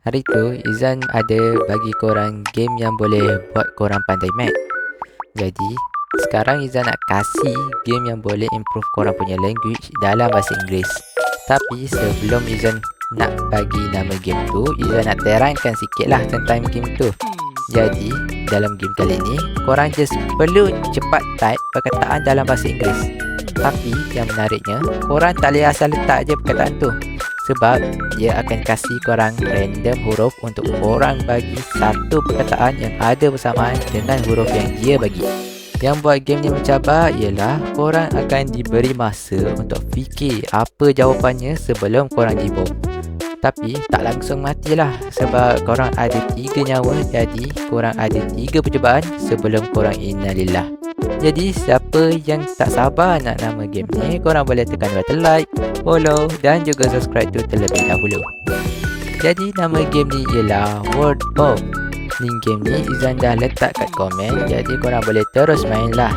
Hari tu Izan ada bagi korang game yang boleh buat korang pandai math. Jadi sekarang Izan nak kasih game yang boleh improve korang punya language dalam bahasa Inggeris. Tapi sebelum Izan nak bagi nama game tu, Izan nak terangkan sikit lah tentang game tu. Jadi dalam game kali ni, korang just perlu cepat type perkataan dalam bahasa Inggeris. Tapi yang menariknya, korang tak boleh asal letak je perkataan tu sebab dia akan kasih korang random huruf untuk korang bagi satu perkataan yang ada bersamaan dengan huruf yang dia bagi. Yang buat game ni mencabar ialah korang akan diberi masa untuk fikir apa jawapannya sebelum korang jibom. Tapi tak langsung matilah sebab korang ada tiga nyawa jadi korang ada tiga percubaan sebelum korang innalillah. Jadi siapa yang tak sabar nak nama game ni Korang boleh tekan button like, follow dan juga subscribe tu terlebih dahulu. Jadi nama game ni ialah Word Bomb. Link game ni Izan dah letak kat komen Jadi korang boleh terus main lah